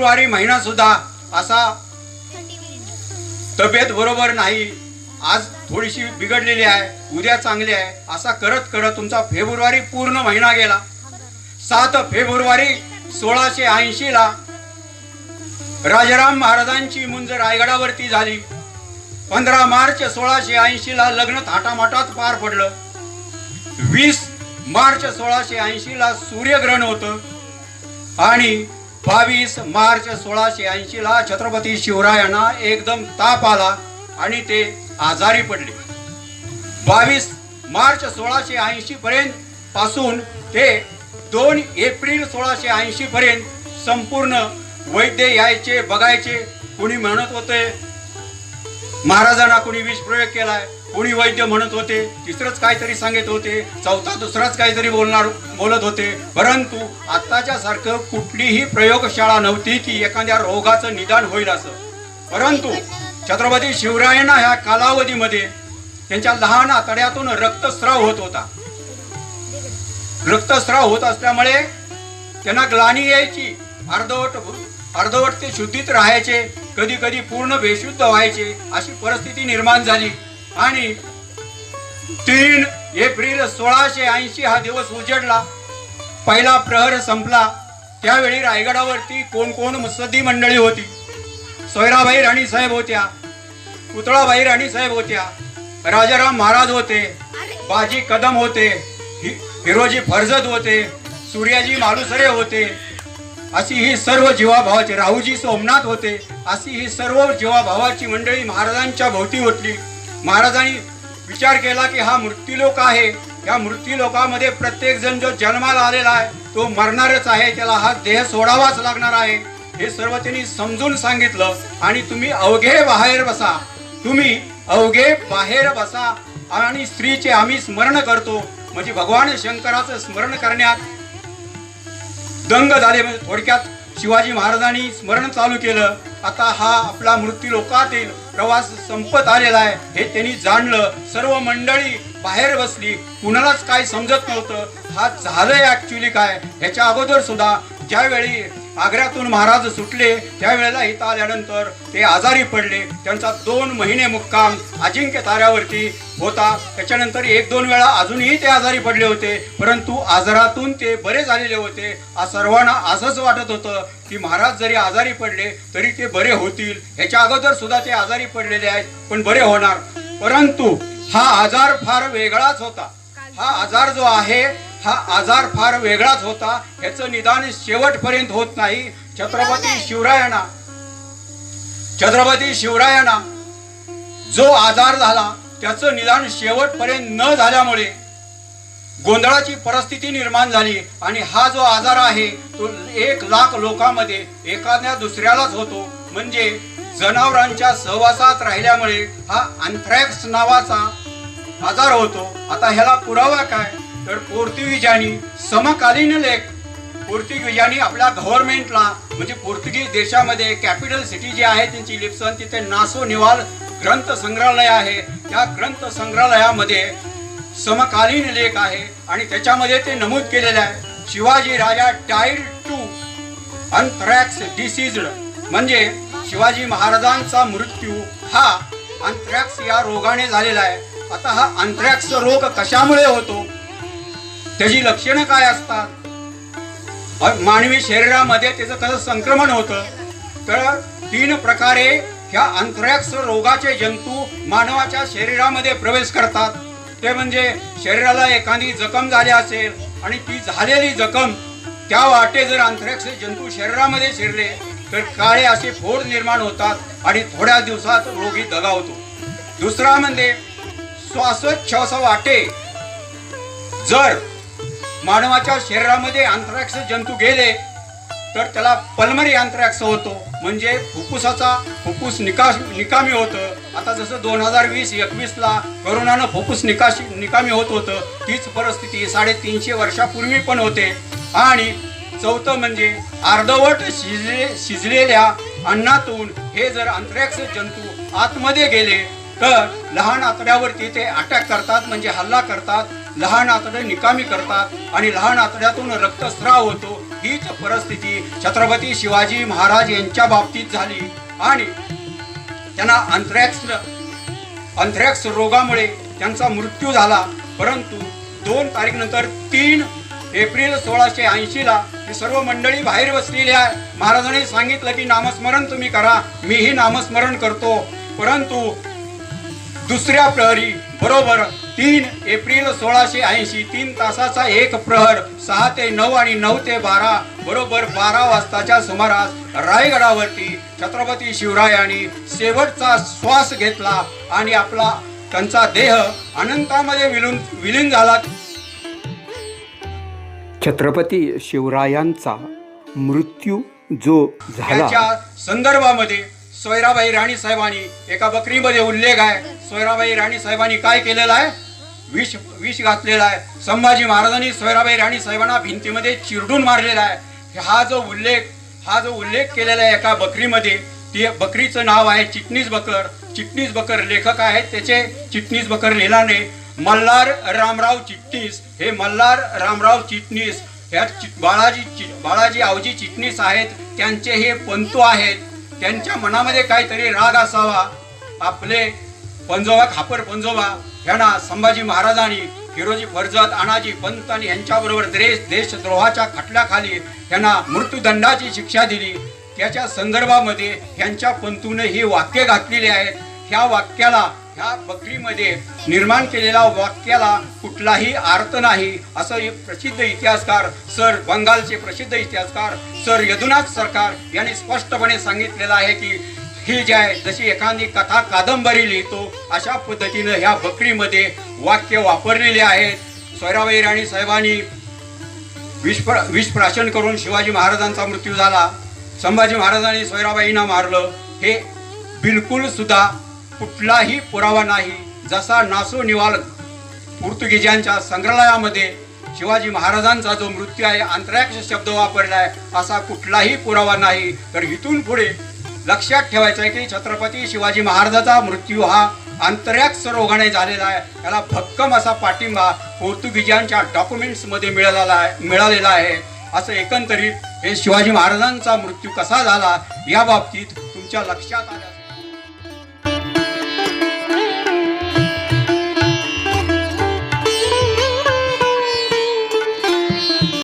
February महिना सुद्धा असा तब्येत बरोबर नाही. आज थोडीशी बिघडलेली आहे उद्या चांगली आहे असा करत करत तुमचा फेब्रुवारी पूर्ण महिना गेला. सात फेब्रुवारी सोळाशे ऐंशी ला राजाराम महाराजांची मुंज रायगडावरती झाली. पंधरा मार्च सोळाशे ऐंशी ला लग्न थाटामाटात पार पडलं. वीस मार्च सोळाशे ऐंशी ला सूर्यग्रहण होतं. आणि बावीस मार्च सोळाशे ऐंशी ला छत्रपती शिवरायांना एकदम ताप आला आणि ते आजारी पडले. बावीस मार्च सोळाशे ऐंशी पर्यंत पासून ते दोन एप्रिल सोळाशे ऐंशी पर्यंत संपूर्ण वैद्य यायचे बघायचे कुणी म्हणत होते महाराजांना कुणी विष प्रयोग केलाय? कोणी वैद्य म्हणत होते तिसरंच काहीतरी सांगत होते चौथा दुसराच काहीतरी बोलणार बोलत होते. परंतु आत्ताच्या सारखं कुठलीही प्रयोगशाळा नव्हती की एखाद्या रोगाचं निदान होईल असं. परंतु छत्रपती शिवरायांना ह्या कालावधीमध्ये त्यांच्या लहान आतड्यातून रक्तस्राव होत होता. रक्तस्राव होत असल्यामुळे त्यांना ग्लानी यायची अर्धवट अर्धवट ते शुद्धीत राहायचे कधी कधी पूर्ण बेशुद्ध व्हायचे अशी परिस्थिती निर्माण झाली. आणि तीन एप्रिल सोळाशे ऐंशी हा दिवस उजडला. पहिला प्रहर संपला. त्यावेळी रायगडावरती कोण कोण मुत्सद्दी मंडळी होती? सोयराबाई राणीसाहेब होत्या. पुतळाबाई राणीसाहेब होत्या. राजाराम महाराज होते. बाजी कदम होते. हि- हिरोजी फर्जत होते. सूर्याजी मालुसरे होते. अशी ही सर्व जीवाभावाची राहुजी सोमनाथ होते. अशी ही सर्व जीवाभावाची मंडळी महाराजांच्या भोवती होती. महाराजांनी विचार केला की हा मृत्यूलोक आहे. या मृत्यूलोकामध्ये प्रत्येक जण जो जन्माला आलेला आहे तो मरणारच आहे. त्याला हा देह सोडावाच लागणार आहे. हे सर्व त्यांनी समजून सांगितलं आणि तुम्ही अवघे बाहेर बसा. तुम्ही अवघे बाहेर बसा आणि स्त्रीचे आम्ही स्मरण करतो. म्हणजे भगवान शंकराचं स्मरण करण्यात दंग झाले म्हणजे थोडक्यात शिवाजी महाराजांनी स्मरण चालू केलं. आता हा आपला मृत्यू लोकातील प्रवास संपत आलेला आहे. हे त्यांनी जाणलं. सर्व मंडळी बाहेर बसली. कुणालाच काय समजत नव्हतं. हा झालंय ऍक्च्युली काय? ह्याच्या अगोदर सुद्धा ज्यावेळी आग्र्यातून महाराज सुटले त्यावेळेला इथं आल्यानंतर ते आजारी पडले. त्यांचा दोन महिने मुक्काम अजिंक्य ताऱ्यावरती होता. त्याच्यानंतर एक दोन वेळा अजूनही ते आजारी पडले होते परंतु आजारातून ते बरे झालेले होते. आ सर्वांना असंच वाटत होतं की महाराज जरी आजारी पडले तरी ते बरे होतील. ह्याच्या अगोदर सुद्धा ते आजारी पडलेले आहेत पण बरे होणार. परंतु हा आजार फार वेगळाच होता. हा आजार जो आहे हा आजार फार वेगळाच होता. ह्याचं निदान शेवटपर्यंत होत नाही. छत्रपती शिवरायांना. छत्रपती शिवरायांना जो आजार झाला त्याचं निदान शेवटपर्यंत न झाल्यामुळे गोंधळाची परिस्थिती निर्माण झाली. आणि हा जो आजार आहे तो एक लाख लोकांमध्ये एखाद्या दुसऱ्यालाच होतो. म्हणजे जनावरांच्या सहवासात राहिल्यामुळे हा अँथ्रॅक्स नावाचा आजार होतो. आता ह्याला पुरावा काय? तर पोर्तुगीजांनी समकालीन लेख पोर्तुगीजांनी आपल्या गव्हर्नमेंटला म्हणजे पोर्तुगीज देशामध्ये कॅपिटल सिटी जी आहे त्यांची लिप्सन तिथे नासो निवाल ग्रंथ संग्रहालय आहे. त्या ग्रंथ संग्रहालयामध्ये समकालीन लेख आहे आणि त्याच्यामध्ये ते नमूद केलेलं आहे. Shivaji Raja tyre to anthrax diseased म्हणजे शिवाजी महाराजांचा मृत्यू हा अँथ्रॅक्स या रोगाने झालेला आहे. आता हा अंथ्रॅक्स रोग कशामुळे होतो? त्याची लक्षणं काय असतात? मानवी शरीरामध्ये त्याचं कसं संक्रमण होतं? तर तीन प्रकारे ह्या अँथ्रॅक्स रोगाचे जंतू मानवाच्या शरीरामध्ये प्रवेश करतात. ते म्हणजे शरीराला एखादी जखम झाली असेल आणि ती झालेली जखम त्या वाटे जर अँथ्रॅक्स जंतू शरीरामध्ये शिरले तर काळे असे फोड निर्माण होतात आणि थोड्या दिवसात रोगी दगावतो. दुसरा म्हणजे श्वासोच्छ्वास वाटे. जर मानवाच्या शरीरामध्ये अँथ्रॅक्स जंतू गेले तर त्याला पल्मरी अँथ्रॅक्स होतो. म्हणजे फुफ्फुसाचा फुफ्फुस निकाश निकामी होतं. आता जसं दोन हजार वीस एकवीसला करोनानं फुफ्फुस निकाशी निकामी होत होतं तीच परिस्थिती साडेतीनशे वर्षापूर्वी पण होते. आणि चौथं म्हणजे अर्धवट शिजले शिजलेल्या अन्नातून हे जर अँथ्रॅक्स जंतू आतमध्ये गेले तर लहान आतड्यावरती ते अटॅक करतात म्हणजे हल्ला करतात. लहान आतडे निकामी करतात आणि लहान आतड्यातून रक्तस्राव होतो हीच परिस्थिती छत्रपती शिवाजी महाराज यांच्या बाबतीत झाली. आणि त्यांना अंथ्रॅक्स अंथ्रॅक्स रोगामुळे त्यांचा मृत्यू झाला. परंतु दोन तारीख नंतर तीन एप्रिल सोळाशे ऐंशीला ही सर्व मंडळी बाहेर बसलेली आहे महाराजांनी सांगितलं की नामस्मरण तुम्ही करा मीही नामस्मरण करतो. परंतु दुसऱ्या प्रहरी बरोबर तीन एप्रिल सोळाशे ऐंशी तीन तासाचा एक प्रहर सहा ते नऊ आणि नऊ ते बारा बरोबर बारा वाजताच्या सुमारास रायगडावरती छत्रपती शिवरायांनी शेवटचा श्वास घेतला आणि आपला त्यांचा देह अनंतामध्ये विलीन विलीन झाला. छत्रपती शिवरायांचा मृत्यू जो झाला. संदर्भामध्ये सोयराबाई राणी साहेबांनी एका बकरीमध्ये उल्लेख आहे. सोयराबाई राणी साहेबांनी काय केलेलं आहे? विष विष घातलेला आहे. संभाजी महाराजांनी सोयराबाई राणी साहेबांना भिंतीमध्ये चिरडून मारलेला आहे. हा जो उल्लेख हा जो उल्लेख केलेला आहे एका बकरीमध्ये ती बकरीचं नाव आहे चिटणीस बकर. चिटणीस बकर लेखक आहेत. त्याचे चिटणीस बकर लिहिलाने मल्हार रामराव चिटणीस. हे मल्हार रामराव चिटणीस. ह्या बाळाजी चि- बाळाजी आवजी चिटणीस आहेत. त्यांचे हे पंतू आहेत. त्यांच्या मनामध्ये काहीतरी राग असावा. आपले पंजोबा खापर पंजोबा यांना संभाजी महाराजांनी फिरोजी फर्जत अनाजी पंत आणि यांच्याबरोबर देश देशद्रोहाच्या खटल्याखाली यांना मृत्यूदंडाची शिक्षा दिली. त्याच्या संदर्भामध्ये ह्यांच्या पंतूने ही वाक्य घातलेली आहेत ह्या वाक्याला ह्या बकरीमध्ये निर्माण केलेल्या वाक्याला कुठलाही अर्थ नाही. असं एक प्रसिद्ध इतिहासकार सर बंगालचे प्रसिद्ध इतिहासकार सर यदुनाथ सरकार यांनी स्पष्टपणे सांगितलेलं आहे की ही जी आहे जशी एखादी कथा कादंबरी लिहितो अशा पद्धतीनं ह्या बकरीमध्ये वाक्य वापरलेले आहेत. सोयराबाई राणी साहेबांनी विषप्र विषप्राशन करून शिवाजी महाराजांचा मृत्यू झाला. संभाजी महाराजांनी सोयराबाईंना मारलं. हे बिलकुल सुद्धा कुठलाही पुरावा नाही. जसा नासो निवाल पोर्तुगीजांच्या संग्रहालयामध्ये शिवाजी महाराजांचा जो मृत्यू आहे आंतराक्ष शब्द वापरलाय असा कुठलाही पुरावा नाही. तर इथून पुढे लक्षात ठेवायचं आहे की छत्रपती शिवाजी महाराजाचा मृत्यू हा आंतरॅक्स रोगाने झालेला आहे. त्याला भक्कम असा पाठिंबा पोर्तुगीजांच्या डॉक्युमेंट्समध्ये मिळालेला आहे मिळालेला आहे. असं एकंदरीत हे शिवाजी महाराजांचा मृत्यू कसा झाला या बाबतीत तुमच्या लक्षात आलं